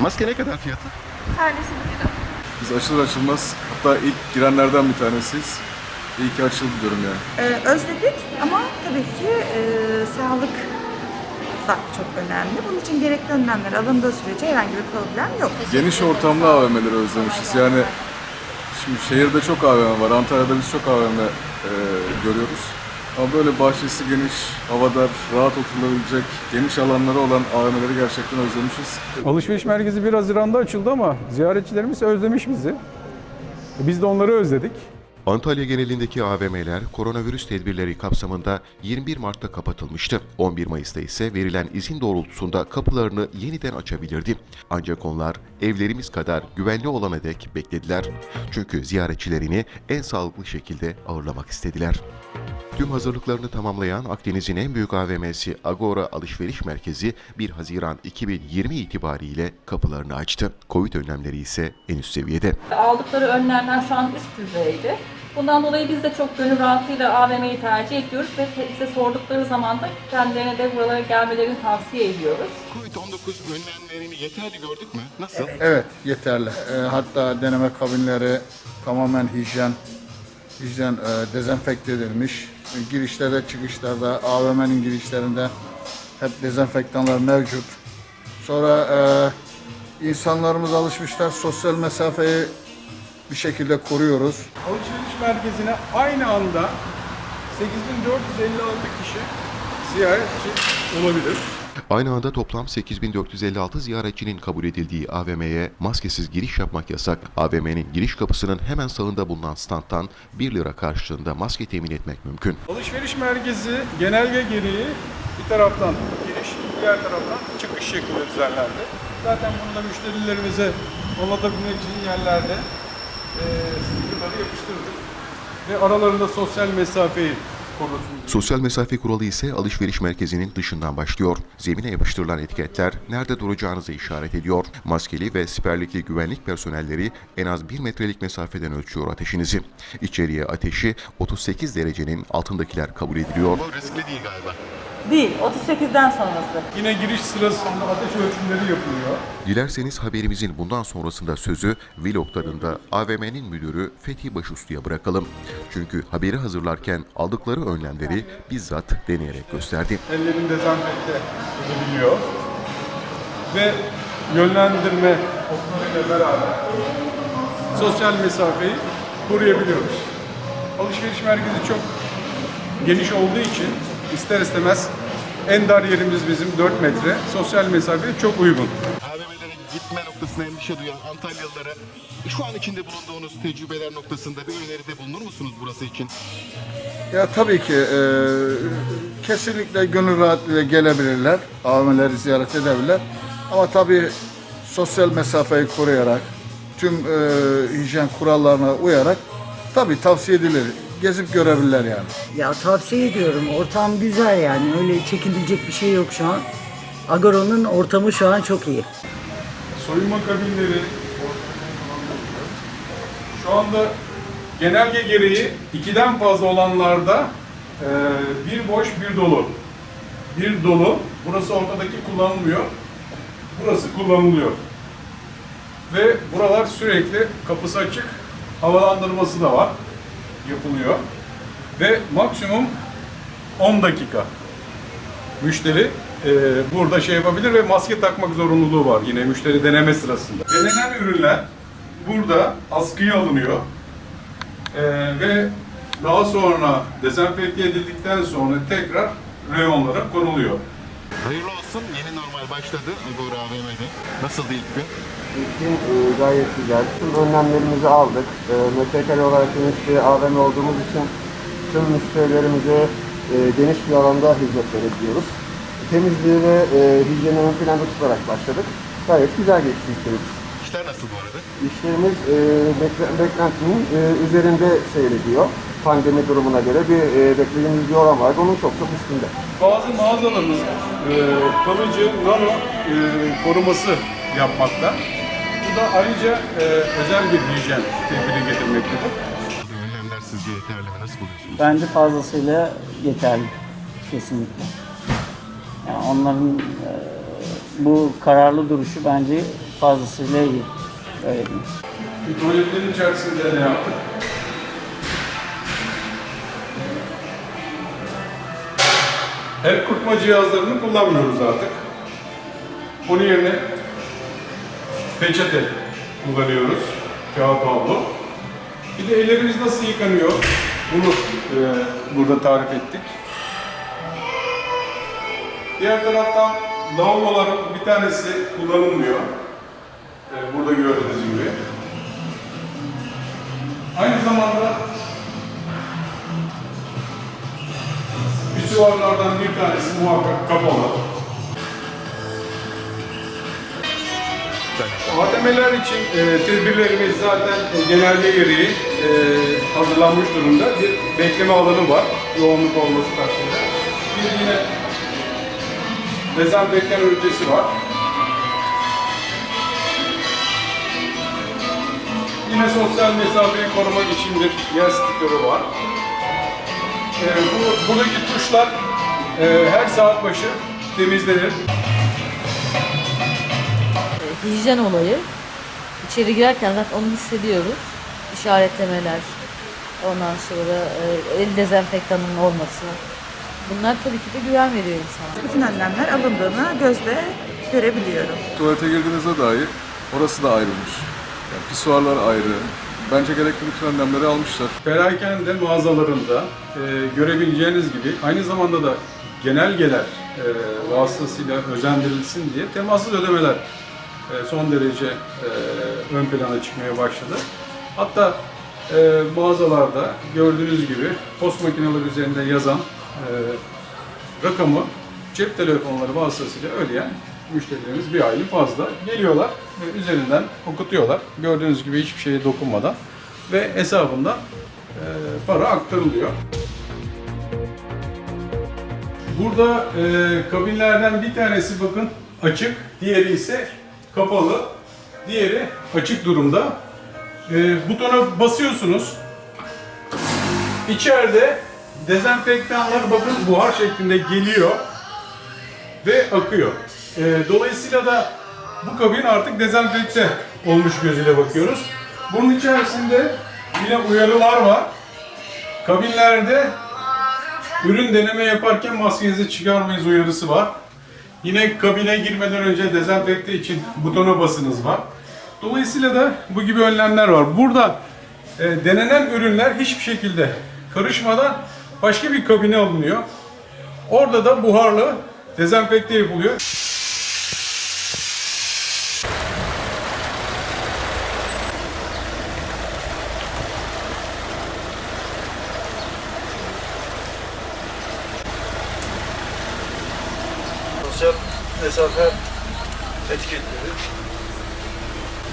Maske ne kadar fiyatı? Tanesi 1 lira. Biz açılır açılmaz hatta ilk girenlerden bir tanesiyiz. İyi ki açıldı diyorum yani. Ee, özledik ama tabii ki e, sağlık da çok önemli. Bunun için gerekli önlemler alındığı sürece herhangi bir problem yok. Geniş ortamlı AVM'leri özlemişiz. Yani şimdi şehirde çok AVM var. Antalya'da biz çok AVM e, görüyoruz. Ama böyle bahçesi geniş, havadar, rahat oturulabilecek, geniş alanları olan AVM'leri gerçekten özlemişiz. Alışveriş merkezi 1 Haziran'da açıldı ama ziyaretçilerimiz özlemiş bizi. Biz de onları özledik. Antalya genelindeki AVM'ler koronavirüs tedbirleri kapsamında 21 Mart'ta kapatılmıştı. 11 Mayıs'ta ise verilen izin doğrultusunda kapılarını yeniden açabilirdi. Ancak onlar evlerimiz kadar güvenli olana dek beklediler. Çünkü ziyaretçilerini en sağlıklı şekilde ağırlamak istediler. Tüm hazırlıklarını tamamlayan Akdeniz'in en büyük AVM'si Agora Alışveriş Merkezi 1 Haziran 2020 itibariyle kapılarını açtı. Covid önlemleri ise en üst seviyede. Aldıkları önlemler şu an üst düzeyde. Bundan dolayı biz de çok gönül rahatlığıyla AVM'yi tercih ediyoruz ve bize sordukları zaman da kendilerine de buralara gelmelerini tavsiye ediyoruz. Covid-19 önlemlerini yeterli gördük mü? Nasıl? Evet yeterli. Ee, hatta deneme kabinleri tamamen hijyen hijyen e, dezenfekte edilmiş. Girişlerde çıkışlarda AVM'nin girişlerinde hep dezenfektanlar mevcut. Sonra e, insanlarımız alışmışlar sosyal mesafeyi bir şekilde koruyoruz. Alışveriş merkezine aynı anda 8456 kişi ziyaretçi olabilir. Aynı anda toplam 8456 ziyaretçinin kabul edildiği AVM'ye maskesiz giriş yapmak yasak. AVM'nin giriş kapısının hemen sağında bulunan standtan 1 lira karşılığında maske temin etmek mümkün. Alışveriş merkezi genelge gereği bir taraftan giriş, diğer taraftan çıkış şeklinde düzenlendi. Zaten bunu da müşterilerimize anlatabilmek için yerlerde eee stickerları yapıştırdık. Ve aralarında sosyal mesafeyi. Sosyal mesafe kuralı ise alışveriş merkezinin dışından başlıyor. Zemine yapıştırılan etiketler nerede duracağınızı işaret ediyor. Maskeli ve siperlikli güvenlik personelleri en az 1 metrelik mesafeden ölçüyor ateşinizi. İçeriye ateşi 38 derecenin altındakiler kabul ediliyor. Bu riskli değil galiba. Değil, 38'den sonrası. Yine giriş sırasında ateş ölçümleri yapılıyor. Dilerseniz haberimizin bundan sonrasında sözü vlog tadında AVM'nin müdürü Fethi Başustu'ya bırakalım. Çünkü haberi hazırlarken aldıkları önlemleri bizzat deneyerek gösterdi. ellerin dezenfekte ediliyor. Ve yönlendirme oklarıyla beraber sosyal mesafeyi koruyabiliyoruz. Alışveriş merkezi çok geniş olduğu için ister istemez en dar yerimiz bizim 4 metre. Sosyal mesafe çok uygun. AVM'lere gitme noktasına endişe duyan Antalyalılara şu an içinde bulunduğunuz tecrübeler noktasında bir öneride bulunur musunuz burası için? Ya tabii ki e, kesinlikle gönül rahatlığıyla gelebilirler. AVM'leri ziyaret edebilirler. Ama tabii sosyal mesafeyi koruyarak, tüm e, hijyen kurallarına uyarak tabii tavsiye edilir. Gezip görebilirler yani. Ya tavsiye ediyorum. Ortam güzel yani. Öyle çekinilecek bir şey yok şu an. Agora'nın ortamı şu an çok iyi. Soyunma kabinleri şu anda genelge gereği ikiden fazla olanlarda e, bir boş bir dolu. Bir dolu. Burası ortadaki kullanılmıyor. Burası kullanılıyor. Ve buralar sürekli kapısı açık. Havalandırması da var. Yapılıyor. Ve maksimum 10 dakika müşteri e, burada şey yapabilir ve maske takmak zorunluluğu var yine müşteri deneme sırasında. Denenen ürünler burada askıya alınıyor E, ve daha sonra dezenfekte edildikten sonra tekrar reyonlara konuluyor. Hayırlı olsun. Yeni normal başladı Agora AVM'de. Nasıldı ilk gün? İlkin e, gayet güzel. Tüm önlemlerimizi aldık. E, metrekare olarak geniş bir AVM olduğumuz için tüm müşterilerimize e, geniş bir alanda hizmet verebiliyoruz. Temizliği ve e, hijyeni ön planda tutarak başladık. Gayet güzel geçti işlerimiz. İşler nasıl bu arada? İşlerimiz e, bekle- beklentinin e, üzerinde seyrediyor. Pandemi durumuna göre bir e, beklediğimiz bir oran vardı. Onun çok çok üstünde. Bazı mağazalarımız e, kalıcı nano e, koruması yapmakta. Bu da ayrıca e, özel bir hijyen tedbiri getirmektedir. Bu önlemler sizce yeterli mi? Nasıl buluyorsunuz? Bence fazlasıyla yeterli. Kesinlikle. Yani onların e, bu kararlı duruşu bence fazlasıyla iyi. Öyle diyeyim. Tuvaletlerin içerisinde ne yaptık? El kurutma cihazlarını kullanmıyoruz artık. Onun yerine peçete kullanıyoruz. Kağıt havlu. Bir de ellerimiz nasıl yıkanıyor? Bunu e, burada tarif ettik. Diğer taraftan lavaboların bir tanesi kullanılmıyor. E, burada gördüğünüz gibi. Aynı zamanda pisuarlardan bir tanesi muhakkak kapalı. ATM'ler için e, tedbirlerimiz zaten e, genelde gereği e, hazırlanmış durumda. Bir bekleme alanı var, yoğunluk olması takdirde. Bir yine dezenfektan ünitesi var. Yine sosyal mesafeyi korumak için bir yer stikeri var. Ee, bu, buradaki tuşlar e, her saat başı temizlenir. hijyen olayı. İçeri girerken zaten onu hissediyoruz. İşaretlemeler, ondan sonra e, el dezenfektanının olması. Bunlar tabii ki de güven veriyor insana. Bütün önlemler alındığını gözle görebiliyorum. Tuvalete girdiğinizde dahi orası da ayrılmış. Yani pisuarlar ayrı. Bence gerekli bütün önlemleri almışlar. Perakende mağazalarında e, görebileceğiniz gibi aynı zamanda da genelgeler e, vasıtasıyla özendirilsin diye temassız ödemeler e, son derece e, ön plana çıkmaya başladı. Hatta e, mağazalarda gördüğünüz gibi post makineleri üzerinde yazan e, rakamı cep telefonları vasıtasıyla ödeyen müşterilerimiz bir aylık fazla geliyorlar ve üzerinden okutuyorlar. Gördüğünüz gibi hiçbir şeye dokunmadan ve hesabından e, para aktarılıyor. Burada e, kabinlerden bir tanesi bakın açık, diğeri ise kapalı, diğeri açık durumda. E, butona basıyorsunuz. İçeride dezenfektanlar bakın buhar şeklinde geliyor ve akıyor. E, dolayısıyla da bu kabin artık dezenfekte olmuş gözüyle bakıyoruz. Bunun içerisinde yine uyarılar var. Kabinlerde ürün deneme yaparken maskenizi çıkarmayız uyarısı var. Yine kabine girmeden önce dezenfekte için butona basınız var. Dolayısıyla da bu gibi önlemler var. Burada e, denenen ürünler hiçbir şekilde karışmadan başka bir kabine alınıyor. Orada da buharlı dezenfekte yapılıyor. Sosyal mesafe etiketleri.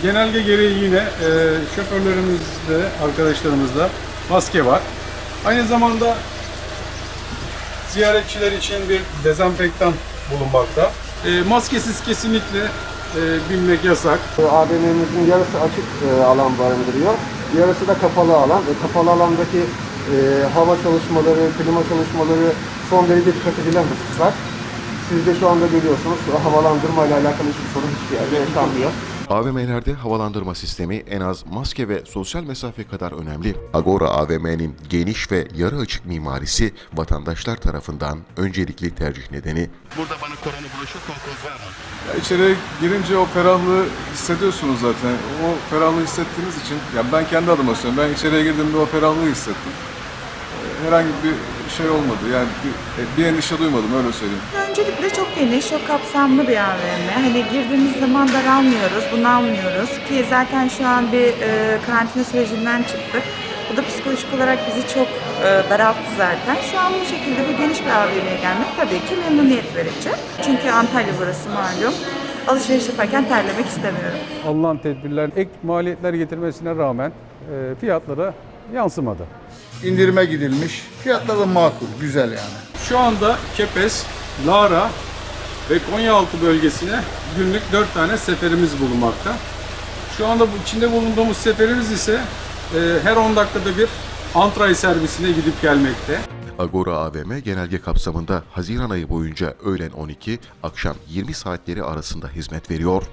Genelge gereği yine e, şoförlerimizde, arkadaşlarımızda maske var. Aynı zamanda ziyaretçiler için bir dezenfektan bulunmakta. E, maskesiz kesinlikle e, binmek yasak. AVM'mizin yarısı açık e, alan barındırıyor. Yarısı da kapalı alan. E, kapalı alandaki e, hava çalışmaları, klima çalışmaları son derece dikkat edilen hususlar. Siz de şu anda görüyorsunuz havalandırma ile alakalı hiçbir sorun hiçbir yerde yaşanmıyor. AVM'lerde havalandırma sistemi en az maske ve sosyal mesafe kadar önemli. Agora AVM'nin geniş ve yarı açık mimarisi vatandaşlar tarafından öncelikli tercih nedeni. Burada bana korona bulaşıyor, kolkoz var mı? Ya içeri girince o ferahlığı hissediyorsunuz zaten. O ferahlığı hissettiğiniz için, ya ben kendi adıma söylüyorum. Ben içeriye girdiğimde o ferahlığı hissettim. Herhangi bir şey olmadı. Yani bir, bir endişe duymadım öyle söyleyeyim. Öncelikle çok geniş, çok kapsamlı bir AVM. Hani girdiğimiz zaman daralmıyoruz, bunalmıyoruz. Ki zaten şu an bir e, karantina sürecinden çıktık. Bu da psikolojik olarak bizi çok e, daralttı zaten. Şu an bu şekilde bir geniş bir AVM'ye gelmek tabii ki memnuniyet verici. Çünkü Antalya burası malum. Alışveriş yaparken terlemek istemiyorum. Alınan tedbirler ek maliyetler getirmesine rağmen e, fiyatlara yansımadı. İndirime gidilmiş. Fiyatları da makul, güzel yani. Şu anda Kepez, Lara ve Konyaaltı bölgesine günlük 4 tane seferimiz bulunmakta. Şu anda içinde bulunduğumuz seferimiz ise e, her 10 dakikada bir Antray servisine gidip gelmekte. Agora AVM genelge kapsamında Haziran ayı boyunca öğlen 12, akşam 20 saatleri arasında hizmet veriyor.